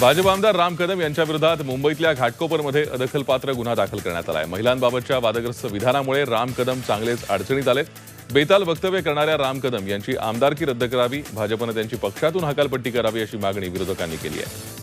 भाजप आमदार राम कदम यांच्या विरोधात मुंबईतल्या घाटकोपरमध्ये अदखलपात्र गुन्हा दाखल करण्यात आलाय. महिलांबाबतच्या वादग्रस्त विधानामुळे राम कदम चांगलेच अडचणीत आले बेताल वक्तव्य करणाऱ्या राम कदम यांची आमदारकी रद्द करावी भाजपनं त्यांची पक्षातून हकालपट्टी करावी अशी मागणी विरोधकांनी केली आहे.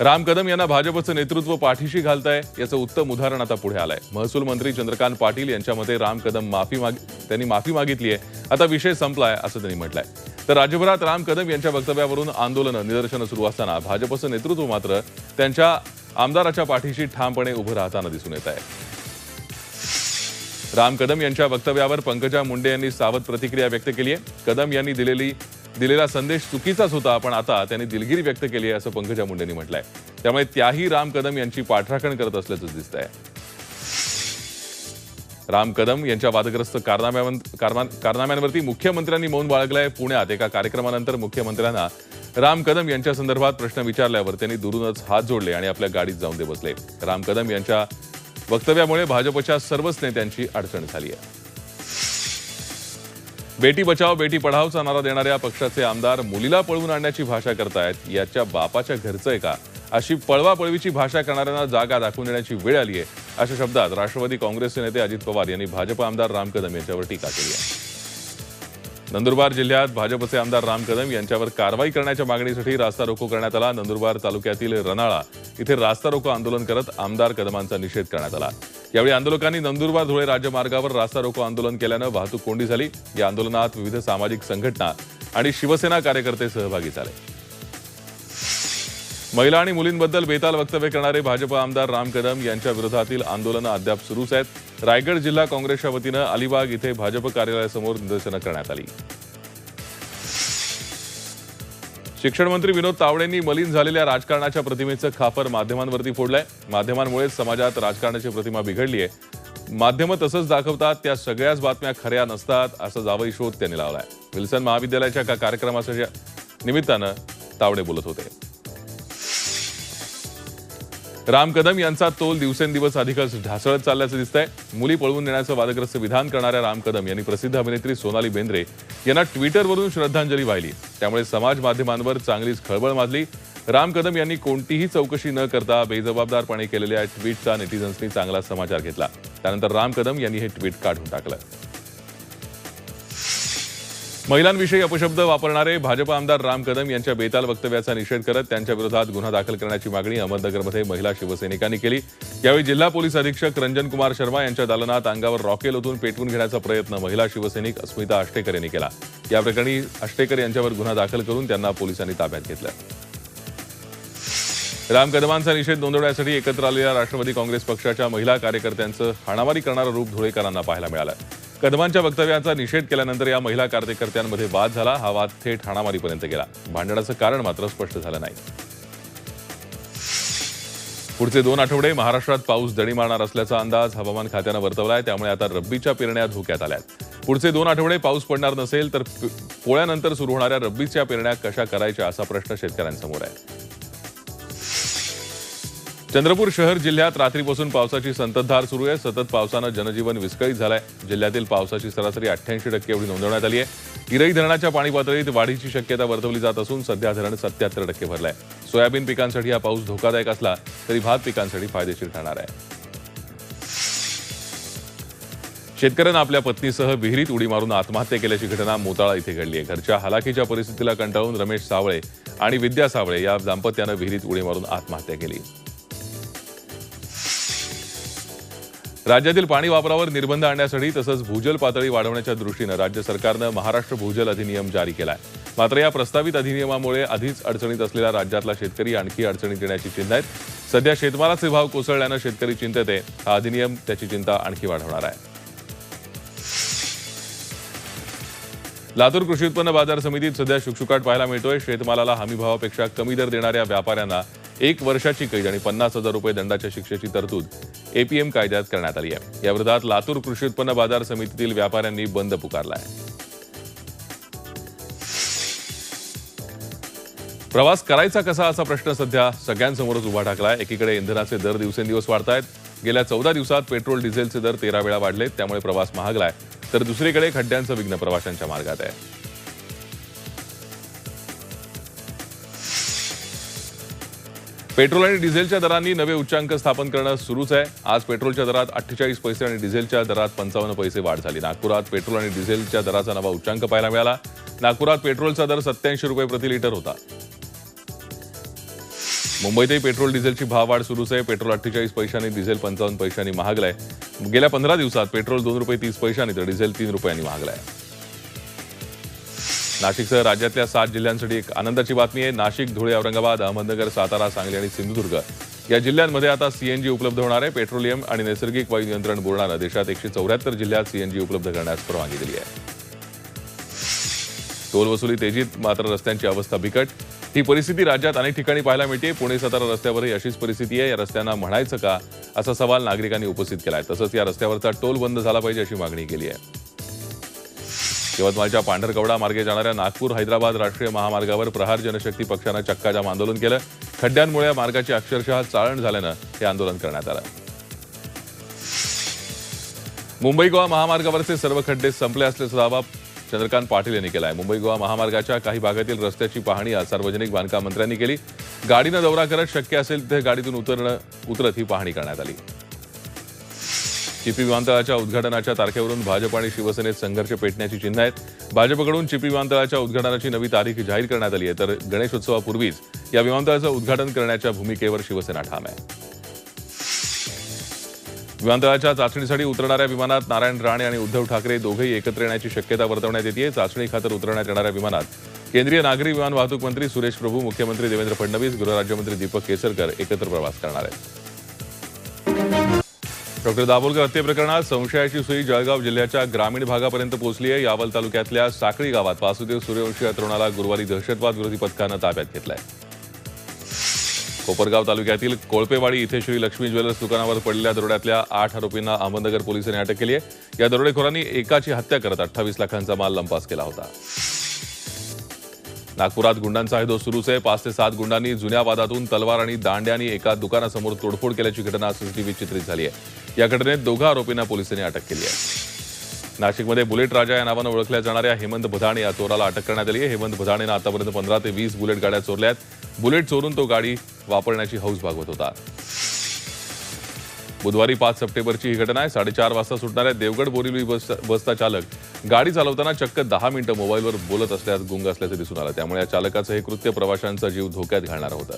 राम कदम यांना भाजपचं नेतृत्व पाठीशी घालताय याचं उत्तम उदाहरण आता पुढे आलंय. महसूल मंत्री चंद्रकांत पाटील यांच्या मते राम कदम माफी माग त्यांनी माफी मागितली आहे. आता विषय संपलाय असं त्यांनी म्हटलंय. तर राज्यभरात राम कदम यांच्या वक्तव्यावरून आंदोलनं निदर्शनं सुरू असताना भाजपचं नेतृत्व मात्र त्यांच्या आमदाराच्या पाठीशी ठामपणे उभं राहताना दिसून येत आहे. राम कदम यांच्या वक्तव्यावर पंकजा मुंडे यांनी सावध प्रतिक्रिया व्यक्त केली आहे. कदम यांनी दिलेली दिलेला संदेश चुकीचाच होता पण आता त्यांनी दिलगिरी व्यक्त केली आहे असं पंकजा मुंडेंनी म्हटलंय. त्यामुळे त्याही राम कदम यांची पाठराखण करत असल्याचं दिसत आहे राम कदम यांच्या वादग्रस्त कारनाम्यांवरती मुख्यमंत्र्यांनी मौन बाळगलंय पुण्यात. एका कार्यक्रमानंतर मुख्यमंत्र्यांना राम कदम यांच्या संदर्भात प्रश्न विचारल्यावर त्यांनी दुरूनच हात जोडले आणि आपल्या गाडीत जाऊन ते बसले. राम कदम यांच्या वक्तव्यामुळे भाजपच्या सर्वच नेत्यांची अडचण झाली आहे. बेटी बचाव बेटी पढावचा नारा देणाऱ्या पक्षाचे आमदार मुलीला पळवून आणण्याची भाषा करतायत. याच्या बापाच्या घरचं आहे का? अशी पळवापळवीची भाषा करणाऱ्यांना जागा दाखवून देण्याची वेळ आली आहे अशा शब्दात राष्ट्रवादी काँग्रेसचे नेते अजित पवार यांनी भाजप आमदार राम कदम यांच्यावर टीका केली आहे. नंदुरबार जिल्ह्यात भाजपचे आमदार राम कदम यांच्यावर कारवाई करण्याच्या मागणीसाठी रास्ता रोको करण्यात आला. नंदुरबार तालुक्यातील रनाळा इथे रास्ता रोको आंदोलन करत आमदार कदमांचा निषेध करण्यात आला. यावेळी आंदोलकांनी नंदुरबार धुळे राज्यमार्गावर रास्ता रोको आंदोलन केल्यानं वाहतूक कोंडी झाली. या आंदोलनात विविध सामाजिक संघटना आणि शिवसेना कार्यकर्ते सहभागी झाले. महिला आणि मुलींबद्दल बेताल वक्तव्य करणारे भाजप आमदार राम कदम यांच्या विरोधातील आंदोलनं अद्याप सुरूच आहेत. रायगड जिल्हा काँग्रेसच्या वतीनं अलिबाग इथे भाजप कार्यालयासमोर निदर्शनं करण्यात आली. शिक्षण मंत्री विनोद तावडेंनी मलिन झालेल्या राजकारणाच्या प्रतिमेचं खापर माध्यमांवरती फोडलंय. माध्यमांमुळेच समाजात राजकारणाची प्रतिमा बिघडली आहे. माध्यमं तसंच दाखवतात त्या सगळ्याच बातम्या खऱ्या नसतात असा जावई शोध त्यांनी लावलाय. विल्सन महाविद्यालयाच्या एका कार्यक्रमाच्या निमित्तानं तावडे बोलत होते. राम कदम यांचा तोल दिवसेंदिवस अधिकच ढासळत चालल्याचं दिसतंय. मुली पळवून नेण्याचं वादग्रस्त विधान करणाऱ्या राम कदम यांनी प्रसिद्ध अभिनेत्री सोनाली बेंद्रे यांना ट्विटरवरून श्रद्धांजली वाहिली. त्यामुळे समाज माध्यमांवर चांगलीच खळबळ माजली. राम कदम यांनी कोणतीही चौकशी न करता बेजबाबदारपणे केलेल्या ट्विटचा नेटिझन्सनी चांगला समाचार घेतला. त्यानंतर राम कदम यांनी हे ट्विट काढून टाकलं. महिलांविषयी अपशब्द वापरणारे भाजप आमदार राम कदम यांच्या बेताल वक्तव्याचा निषेध करत त्यांच्या विरोधात गुन्हा दाखल करण्याची मागणी अहमदनगरमध्ये महिला शिवसैनिकांनी केली. यावेळी जिल्हा पोलीस अधीक्षक रंजन कुमार शर्मा यांच्या दालनात अंगावर रॉकेल ओतून पेटवून घेण्याचा प्रयत्न महिला शिवसैनिक अस्मिता आष्टेकर यांनी केला. या प्रकरणी आष्टेकर यांच्यावर गुन्हा दाखल करून त्यांना पोलिसांनी ताब्यात घेतलं. राम कदमांचा निषेध नोंदवण्यासाठी एकत्र आलेल्या राष्ट्रवादी काँग्रेस पक्षाच्या महिला कार्यकर्त्यांचं हाणामारी करणारं रूप धुळेकरांना पाहायला मिळालं. कदमांच्या वक्तव्याचा निषेध केल्यानंतर या महिला कार्यकर्त्यांमध्ये वाद झाला. हा वाद थेट हाणामारीपर्यंत गेला. भांडणाचं कारण मात्र स्पष्ट झालं नाही. पुढचे दोन आठवडे महाराष्ट्रात पाऊस दडी मारणार असल्याचा अंदाज हवामान खात्यानं वर्तवलाय. त्यामुळे आता रब्बीच्या पेरण्या धोक्यात आल्यात. पुढचे दोन आठवडे पाऊस पडणार नसेल तर पोळ्यानंतर सुरू होणाऱ्या रब्बीच्या पेरण्या कशा करायच्या असा प्रश्न शेतकऱ्यांसमोर आहे. चंद्रपूर शहर जिल्ह्यात रात्रीपासून पावसाची संततधार सुरू आहे. सतत पावसानं जनजीवन विस्कळीत झालंय. जिल्ह्यातील पावसाची सरासरी अठ्ठ्याऐंशी टक्के एवढी नोंदवण्यात आली आहे. इरई धरणाच्या पाणी पातळीत वाढीची शक्यता वर्तवली जात असून सध्या धरण सत्याहत्तर टक्के भरलंय. सोयाबीन पिकांसाठी हा पाऊस धोकादायक असला तरी भात पिकांसाठी फायदेशीर ठरणार आहे. शेतकऱ्यानं आपल्या पत्नीसह विहिरीत उडी मारून आत्महत्या केल्याची घटना मोताळा इथे घडली आहे. घरच्या हलाखीच्या परिस्थितीला कंटाळून रमेश सावळे आणि विद्या सावळे या दाम्पत्यानं विहिरीत उडी मारून आत्महत्या केली. राज्यातील पाणी वापरावर निर्बंध आणण्यासाठी तसंच भूजल पातळी वाढवण्याच्या दृष्टीनं राज्य सरकारनं महाराष्ट्र भूजल अधिनियम जारी केला आहे मात्र या प्रस्तावित अधिनियमामुळे आधीच अडचणीत असलेला राज्यातला शेतकरी आणखी अडचणीत येण्याची चिंता आहेत. सध्या शेतमालाचे भाव कोसळल्यानं शेतकरी चिंतेत आहे. हा अधिनियम त्याची चिंता आणखी वाढवणार आहे. लातूर कृषी उत्पन्न बाजार समितीत सध्या शुकशुकाट पाहायला मिळतोय. शेतमालाला हमीभावापेक्षा कमी दर देणाऱ्या व्यापाऱ्यांना एक वर्षाची कैद आणि पन्नास हजार रुपये दंडाच्या शिक्षेची तरतूद एपीएम कायद्यात करण्यात आली आहे. या विरोधात लातूर कृषी उत्पन्न बाजार समितीतील व्यापाऱ्यांनी बंद पुकारला आहे प्रवास करायचा कसा असा प्रश्न सध्या सगळ्यांसमोरच उभा ठाकलाय. एकीकडे इंधनाचे दर दिवसेंदिवस वाढतायत. गेल्या चौदा दिवसात पेट्रोल डिझेलचे दर तेरा वेळा वाढलेत त्यामुळे प्रवास महागलाय. तर दुसरीकडे खड्ड्यांचं विघ्न प्रवाशांच्या मार्गात आहे. पेट्रोल आणि डिझेलच्या दरांनी नवे उच्चांक स्थापन करणं सुरूच आहे. आज पेट्रोलच्या दरात अठ्ठेचाळीस पैसे आणि डिझेलच्या दरात पंचावन्न पैसे वाढ झाली. नागपुरात पेट्रोल आणि डिझेलच्या दराचा नवा उच्चांक पाहायला मिळाला. नागपुरात पेट्रोलचा दर सत्याऐंशी रुपये प्रति लिटर होता. मुंबईतही पेट्रोल डिझेलची भाववाढ सुरूच आहे. पेट्रोल अठ्ठेचाळीस पैशांनी डिझेल पंचावन्न पैशांनी महागलाय. गेल्या पंधरा दिवसात पेट्रोल दोन रुपये तीस पैशांनी तर डिझेल तीन रुपयांनी महागलाय. नाशिकसह राज्यातल्या सात जिल्ह्यांसाठी एक आनंदाची बातमी आहे. नाशिक धुळे औरंगाबाद अहमदनगर सातारा सांगली आणि सिंधुदुर्ग. या जिल्ह्यांमध्ये आता सीएनजी उपलब्ध होणार आहे. पेट्रोलियम आणि नैसर्गिक वायू नियंत्रण बोर्डानं देशात एकशे चौऱ्याहत्तर जिल्ह्यात सीएनजी उपलब्ध करण्यास परवानगी दिली आहे. टोल वसुली तेजीत मात्र रस्त्यांची अवस्था बिकट. ही परिस्थिती राज्यात अनेक ठिकाणी पाहायला मिळते. पुणे सातारा रस्त्यावरही अशीच परिस्थिती आहे. या रस्त्यांना म्हणायचं का? असा सवाल नागरिकांनी उपस्थित केला आहे तसंच या रस्त्यावरचा टोल बंद झाला पाहिजे अशी मागणी केली आहे. यवतमाळच्या पांढरकवडा मार्गे जाणाऱ्या नागपूर हैदराबाद राष्ट्रीय महामार्गावर प्रहार जनशक्ती पक्षानं चक्काजाम आंदोलन केलं. खड्ड्यांमुळे या मार्गाची अक्षरशः चाळण झाल्यानं हे आंदोलन करण्यात आलं. मुंबई गोवा महामार्गावरचे सर्व खड्डे संपले असल्याचा दावा चंद्रकांत पाटील यांनी केला आहे मुंबई गोवा महामार्गाच्या काही भागातील रस्त्याची पाहणी आज सार्वजनिक बांधकाम मंत्र्यांनी केली. गाडीनं दौरा करत शक्य असेल तिथे गाडीतून उतरणं उतरत ही पाहणी करण्यात आली. चिपी विमानतळाच्या उद्घाटनाच्या तारखेवरून भाजप आणि शिवसेनेत संघर्ष पेटण्याची चिन्ह आहेत. भाजपकडून चिपी विमानतळाच्या उद्घाटनाची नवी तारीख जाहीर करण्यात आली आहे. तर गणेशोत्सवापूर्वीच या विमानतळाचं उद्घाटन करण्याच्या भूमिकेवर शिवसेना ठाम आहे. विमानतळाच्या चाचणीसाठी उतरणाऱ्या विमानात नारायण राणे आणि उद्धव ठाकरे दोघेही एकत्र येण्याची शक्यता वर्तवण्यात येते चाचणी खातर उतरण्यात येणाऱ्या विमानात केंद्रीय नागरी विमान वाहतूक मंत्री सुरेश प्रभू मुख्यमंत्री देवेंद्र फडणवीस गृहराज्यमंत्री दीपक केसरकर एकत्र प्रवास करणार आहेत. डॉक्टर दाभोलकर हत्ये प्रकरणात संशयाची सुई जळगाव जिल्ह्याच्या ग्रामीण भागापर्यंत पोहोचली आहे. यावल तालुक्यातल्या साखळी गावात वासुदेव सूर्यवंशी या तरुणाला गुरुवारी दहशतवाद विरोधी पथकानं ताब्यात घेतलाय. कोपरगाव तालुक्यातील कोळपेवाडी इथे श्री लक्ष्मी ज्वेलर्स दुकानावर पडलेल्या दरोड्यातल्या आठ आरोपींना अहमदनगर पोलिसांनी अटक केली आहे. या दरोडेखोरांनी एकाची हत्या करत अठ्ठावीस लाखांचा माल लंपास केला होता. नागपुरात गुंडांचा हैदो सुरूच आहे. पाच ते सात गुंडांनी जुन्या वादातून तलवार आणि दांड्यानी एका दुकानासमोर तोडफोड केल्याची घटना सीसीटीव्ही चित्रित झाली आहे. या घटनेत दोघा आरोपींना पोलिसांनी अटक केली आहे. नाशिकमध्ये बुलेट राजा या नावानं ओळखल्या जाणाऱ्या हेमंत भदाणे या चोराला अटक करण्यात आली आहे. हेमंत भदाणेनं आतापर्यंत पंधरा ते वीस बुलेट गाड्या चोरल्या आहेत बुलेट चोरून तो गाडी वापरण्याची हौस भागवत होता. बुधवारी पाच सप्टेंबरची ही घटना आहे. साडेचार वाजता सुटणाऱ्या देवगड बोरिवली बस बसचा चालक गाडी चालवताना चक्क दहा मिनिटं मोबाईलवर बोलत असल्यास गुंग असल्याचं दिसून आलं. त्यामुळे या चालकाचं हे कृत्य प्रवाशांचा जीव धोक्यात घालणारं होतं.